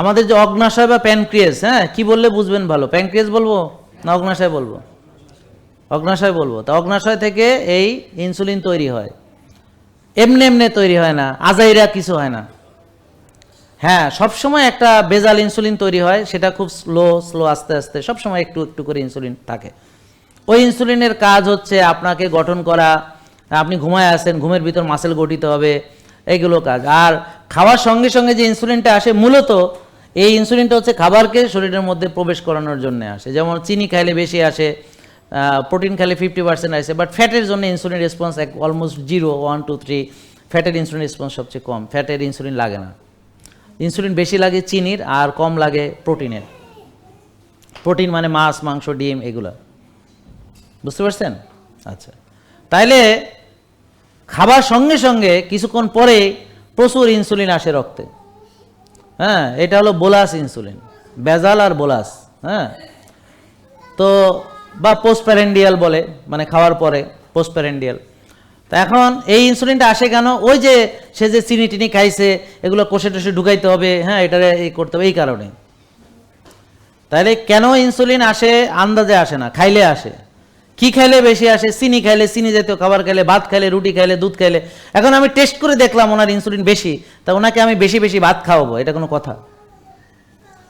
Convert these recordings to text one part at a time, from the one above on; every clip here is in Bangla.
আমাদের যে অগ্নাশয় বা প্যানক্রিয়াস হ্যাঁ? কি বললে বুঝবেন ভালো? প্যানক্রিয়াস বলব না অগ্নাশয় বলব? অগ্নাশয় বলব। তা অগ্নাশয় থেকে এই ইনসুলিন তৈরি হয়। এমনি এমনি তৈরি হয় না, আজাইরা কিছু হয় না। হ্যাঁ সবসময় একটা বেজাল ইনসুলিন তৈরি হয়, সেটা খুব স্লো স্লো, আস্তে আস্তে, সবসময় একটু একটু করে ইনসুলিন থাকে। ওই ইনসুলিনের কাজ হচ্ছে আপনাকে গঠন করা, আপনি ঘুমায় আসেন, ঘুমের ভিতর মাসেল গঠিত হবে, এইগুলো কাজ। আর খাওয়ার সঙ্গে সঙ্গে যে ইনসুলিনটা আসে, মূলত এই ইনসুলিনটা হচ্ছে খাবারকে শরীরের মধ্যে প্রবেশ করানোর জন্য আসে। যেমন চিনি খাইলে বেশি আসে প্রোটিন খাইলে ফিফটি পার্সেন্ট আসে বাট ফ্যাটের জন্য ইনসুলিন রেসপন্স এক almost zero one two three ফ্যাটের ইনসুলিন রেসপন্স সবচেয়ে কম। ফ্যাটের ইনসুলিন লাগে না। ইনসুলিন বেশি লাগে চিনির আর কম লাগে প্রোটিনের প্রোটিন মানে মাছ, মাংস, ডিম, এগুলো। বুঝতে পারছেন? আচ্ছা। তাইলে খাবার সঙ্গে সঙ্গে কিছুক্ষণ পরে প্রচুর ইনসুলিন আসে রক্তে। হ্যাঁ এটা হলো বোলাস ইনসুলিন বেজাল আর বোলাস হ্যাঁ। তো, বা পোস্টপ্যারেন্ডিয়াল বলে মানে খাওয়ার পরে পোস্টপ্যারেন্ডিয়াল তা এখন এই ইনসুলিনটা আসে কেন? ওই যে সে যে চিনি টিনি খাইছে, এগুলো কষে টষে ঢুকাইতে হবে হ্যাঁ এটা এই করতে হবে, এই কারণে। তাহলে কেন ইনসুলিন আসে, আন্দাজে আসে না, খাইলে আসে? কি খাইলে বেশি আসে? চিনি খাইলে চিনি জাতীয় খাবার খাইলে ভাত খাইলে রুটি খাইলে দুধ খাইলে এখন আমি টেস্ট করে দেখলাম ওনার ইনসুলিন বেশি, তা ওনাকে আমি বেশি বেশি ভাত খাওয়াবো, এটা কোনো কথা।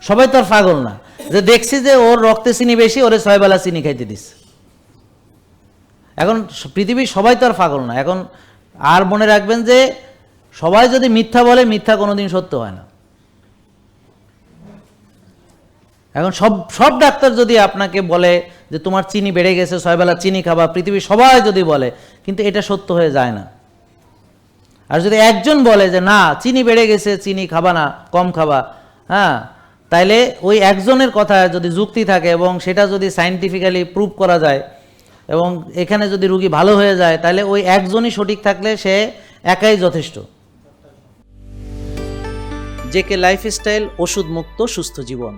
সবাই তো আর পাগল না। যে দেখছি যে ওর রক্তে চিনি বেশি, ওরে ছয় বেলা চিনি খাইতে দিস এখন পৃথিবীর সবাই তো আর পাগল না। এখন আর মনে রাখবেন যে সবাই যদি মিথ্যা বলে, মিথ্যা কোনোদিন সত্য হয় না। এখন সব সব ডাক্তার যদি আপনাকে বলে যে তোমার চিনি বেড়ে গেছে, ছয়বেলা চিনি খাবা, পৃথিবীর সবাই যদি বলে, কিন্তু এটা সত্য হয়ে যায় না। আর যদি একজন বলে যে, না, চিনি বেড়ে গেছে, চিনি খাবা না, কম খাবা হ্যাঁ তাইলে ওই একজনের কথা যদি যুক্তি থাকে এবং সেটা যদি সাইন্টিফিক্যালি প্রুভ করা যায় এবং এখানে যদি রুগী ভালো হয়ে যায় তাহলে ওই একজনই সঠিক থাকলে সে একাই যথেষ্ট। জেকে লাইফস্টাইল ওষুধ মুক্ত সুস্থ জীবন।